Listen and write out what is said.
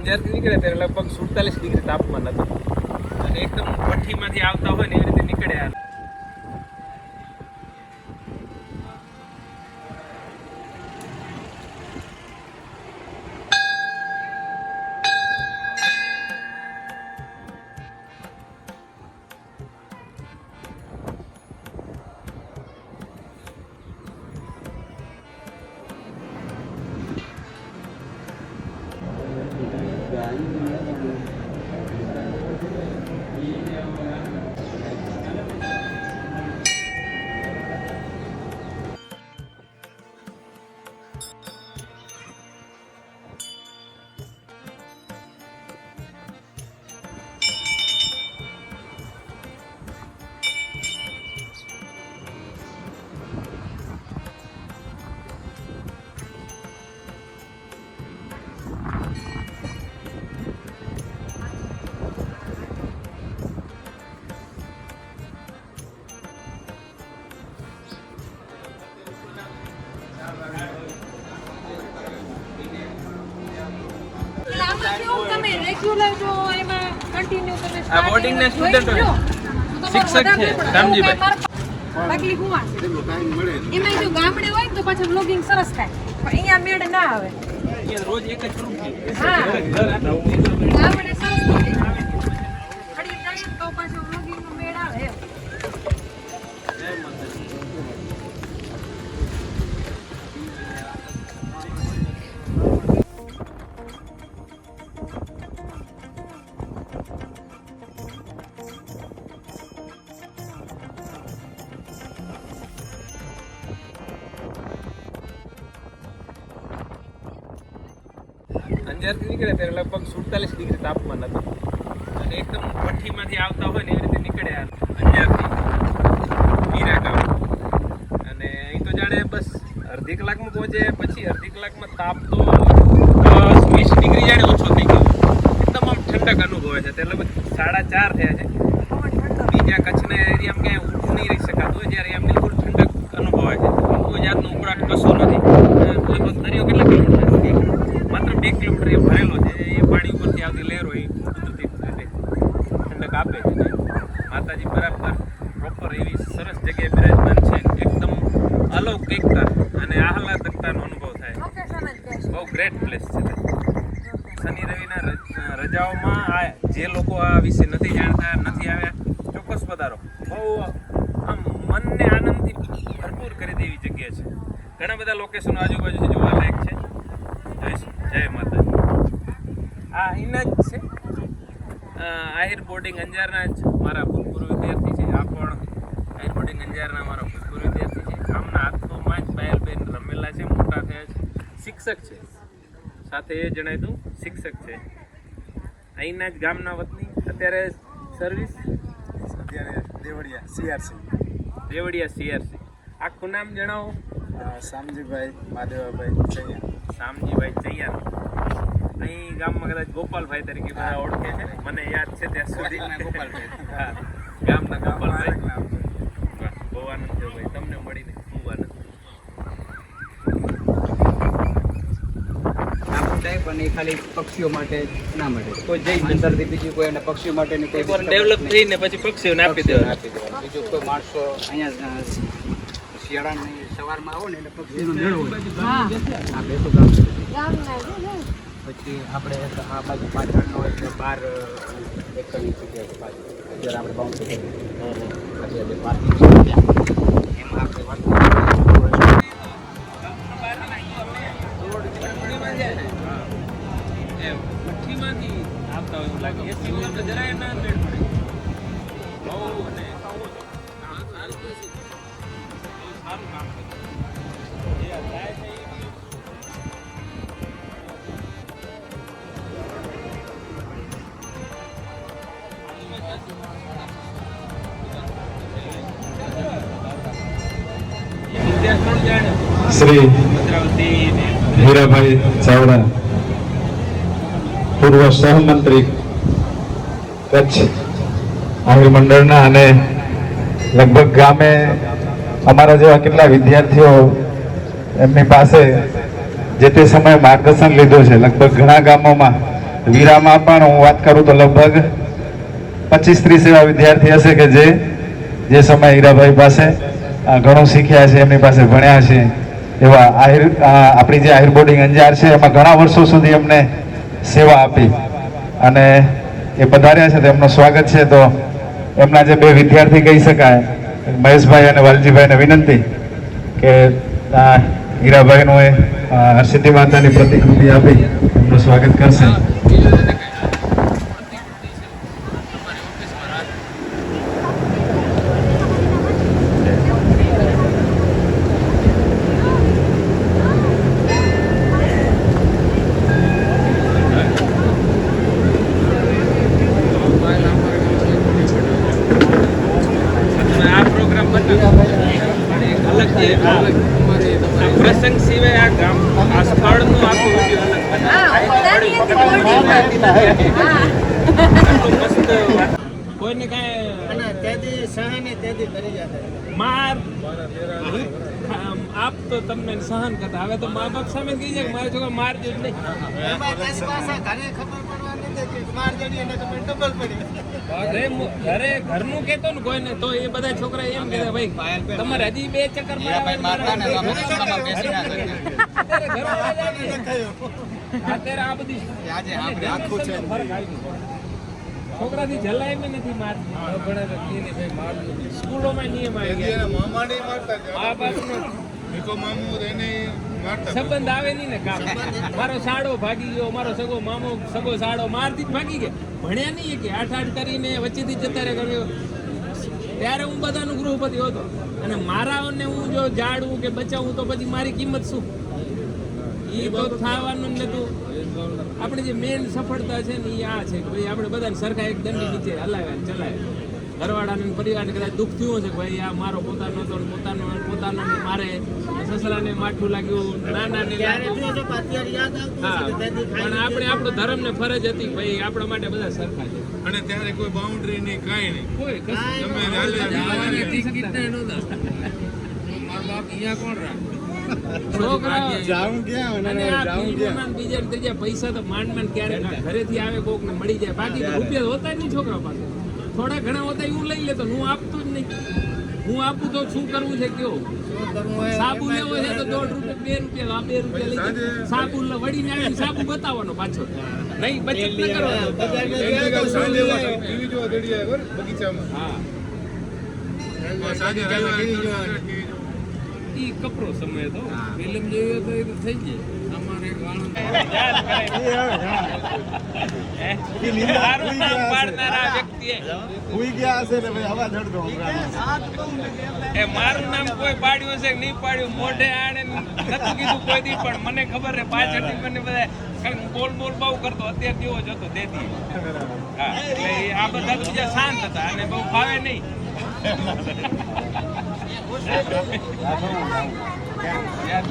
અંજારથી નીકળે ત્યારે લગભગ સુડતાલીસ ડિગ્રી તાપમાન હતું. અને એકદમ ભઠ્ઠીમાંથી આવતા હોય ને એવી રીતે નીકળ્યા રેગ્યુલર જો એમાં કન્ટિન્યુ તમે આ ના student હોય. શિક્ષક છે, રામજીભાઈ. બાકી હું એમાં જો ગામડે હોય તો પાછું બ્લોગિંગ સરસ થાય. પણ અહીંયા મેળ ના આવે. રોજ એક જ હા. ગામડે સરસ અંજારથી નીકળે ત્યારે લગભગ સુડતાલીસ ડિગ્રી તાપમાન હતું. અને એકદમ ભઠ્ઠીમાંથી આવતા હોય ને એવી રીતે નીકળ્યા અંજારથી અને અહીં તો જાણે બસ અડધી કલાકમાં પહોંચે, પછી અડધી કલાકમાં તાપ તો વીસ ડિગ્રી જાણે ઓછો થઈ ગયો એકદમ આમ ઠંડક અનુભવે છે તે લગભગ સાડા ચાર થયા છે બીજા કચ્છના એરિયામાં ક્યાંય ઊભું નહીં રહી શકાતું હોય જ્યારે આમ બિલકુલ ઠંડક અનુભવાય છે કોઈ જાતનો ઉકળાટ કશો નથી અ, લગભગ દરિયો કેટલા કિલોમીટર છે માત્ર બે કિલોમીટર એ ભરેલો છે એ પાણી ઉપરથી આવતી લહેરો એ કુદરતી રીતે ઠંડક આપે છે ને માતાજી બરાબર પ્રોપર એવી સરસ જગ્યાએ બિરાજમાન છે એકદમ અલૌકિકતા અને આહલાદકતાનો અનુભવ થાય. બહુ ગ્રેટ પ્લેસ છે. શનિ રવિના રજાઓમાં આ જે લોકો આ વિશે નથી જાણતા નથી આવ્યા ચોક્કસ પધારો. બહુ આમ મનને આનંદથી ભરપૂર કરી દેવી જગ્યા છે. ઘણા બધા લોકેશનો આજુબાજુ જોવાલાયક છે. જય જય માતાજી. આ અહીંના જ છે. આહિર બોર્ડિંગ અંજારના જ મારા ભૂતપૂર્વ વિદ્યાર્થી છે. આ પણ આહિર બોર્ડિંગ અંજારના મારા ભૂતપૂર્વ વિદ્યાર્થી છે. પાયલબેન રમેલા છે મોટા થયા છે. શિક્ષક છે. સાથે એ જણાવી દઉં શિક્ષક છે. અહીંના જ ગામના વતની અત્યારે સર્વિસ અત્યારે દેવળિયા સીઆરસી દેવડિયા સીઆરસી આખું નામ જણાવો. શામજીભાઈ માધેવાભાઈ ચૈયા. શામજીભાઈ ચૈયા. અહીં ગામમાં કદાચ ગોપાલભાઈ તરીકે બધા ઓળખે છે. મને યાદ છે ત્યાં સુધી. ગોપાલભાઈ. ગામના ગોપાલભાઈ. બહુ આનંદ થયો ભાઈ. તમને મળીને ખૂબ આનંદ ટાઈપ અને એ ખાલી પક્ષીઓ માટે ના માટે કોઈ જઈ. અંદરથી બીજી કોઈ અને પક્ષીઓ ડેવલપ થઈને પછી પક્ષીઓને આપી આપી દેવા બીજું કોઈ માણસો અહીંયા શિયાળાની સવારમાં આવો ને એટલે પક્ષીનો મેળો હા. ગામ પછી આપણે આ બાજુ પાછળનો એટલે બાર એકરની જગ્યા છે બાજુ. અત્યારે આપણે ત્યાં. એમાં આપણે વાત શ્રી હીરાભાઈ ચાવડા, પૂર્વ સહમંત્રી કચ્છ આહિર મંડળના અને લગભગ ગામે અમારા જેવા કેટલા વિદ્યાર્થીઓ એમની પાસે જે તે સમયે માર્ગદર્શન લીધું છે. લગભગ ઘણા ગામોમાં વીરામાં પણ હું વાત કરું તો લગભગ પચીસ ત્રીસ એવા વિદ્યાર્થી હશે કે જે જે સમયે હીરાભાઈ પાસે ઘણું શીખ્યા છે, એમની પાસે ભણ્યા છે. એવા આહિર આપણી જે આહિર બોર્ડિંગ અંજાર છે, એમાં ઘણા વર્ષો સુધી એમને સેવા આપી અને એ પધાર્યા છે, તેમનું સ્વાગત છે. તો એમના જે બે વિદ્યાર્થી કહી શકાય, મહેશભાઈ અને વાલજીભાઈને વિનંતી કે હીરાભાઈનું એ સિદ્ધિ માતાની પ્રતિકૃતિ આપી એમનું સ્વાગત કરશે તમે આ પ્રોગ્રામ બનાવો પણ એક અલગ જે આ પ્રસંગ સિવાય આ ગામ આ સ્થળનું આખું વીડિયો. કોઈને કાંઈ માર આપ તો તમને સહન કરતા. હવે તો મા બાપ સામે કહી જાય કે મારા છોકરા મારજો જ નહીં. ઘરે મુ- ઘરે ઘરનું કેતો ને કોઈને તો એ બધા છોકરા એમ કહેતા ભાઈ તમારે હજી બે ચક્કર મારવા અત્યારે આ બધી. છોકરાથી જલાય બી નથી માર સ્કૂલોમાં નિયમ આવી ગયા મા બાપનો સંબંધ આવે નહીં ને કામ. મારો સાડો ભાગી ગયો, મારો સગો મામો, સગો સાડો મારથી જ ભાગી ગયા. ભણ્યા નહીં કે આઠ આઠ કરીને વચ્ચેથી જતા રહે ગમ્યો ત્યારે હું બધાનું ગૃહપતિ હતો. અને મારાઓને હું જો જાડવું કે બચાવું તો પછી મારી કિંમત શું? એ તો થવાનું નતું. આપણે જે મેન સફળતા છે ને એ આ છે કે ભાઈ આપણે બધાને સરખા એક દંડી નીચે હલાવ્યા ચલાવ્યા. ઘરવાળાને ને પરિવારને કદાચ દુઃખ થયું છે ભાઈ આ મારો પોતાનો તો પોતાનો પોતાનો મારે સસરાને માઠું લાગ્યું. પણ આપણે આપણો ધર્મ ને ફરજ હતી ભાઈ આપણા માટે બધા સરખા છે. અને ત્યારે કોઈ બાઉન્ડ્રી નહીં કાંઈ નહીં. કોઈ કશું ગમે તે હાલે. જવાની ટિકિટ ના નહોતા. છોકરા જાઉં ક્યાં? અને અને આ જાઉં ફિલ્મોના ને બીજા ને ત્રીજા પૈસા તો માંડ માંડ ક્યારે ઘરેથી આવે કોક ને મળી જાય. બાકી રૂપિયા હોતા નહીં છોકરા પાસે. થોડા ઘણા હોતા હું લઈ લેતો. હું આપતો જ નહીં. હું આપું તો શું કરવું છે કયો? સાબુ લેવો છે તો દોઢ રૂપિયા બે રૂપિયા બે રૂપિયા લઈ સાબુ લ- વળીને આવીને સાબુ બતાવવાનો પાછો. નહીં બચત ન આવે બરાબર, બગીચામાં. હા. સાંજે રવિવારે કપરો સમય હતો ફિલ્મ જોઈ તો એ તો થઈ જાય. મારું નામ કોઈ પાડ્યું છે નહીં પાડ્યું મોઢે આણે નતું કીધું કોઈ દી પણ મને ખબર છે પાછળથી મને બધા બોલ બોલ બહુ કરતો અત્યારે તેવો જ હતો તેથી હા, એટલે આ બધા બીજા શાંત હતા અને બહુ ફાવે નહીં. યાદ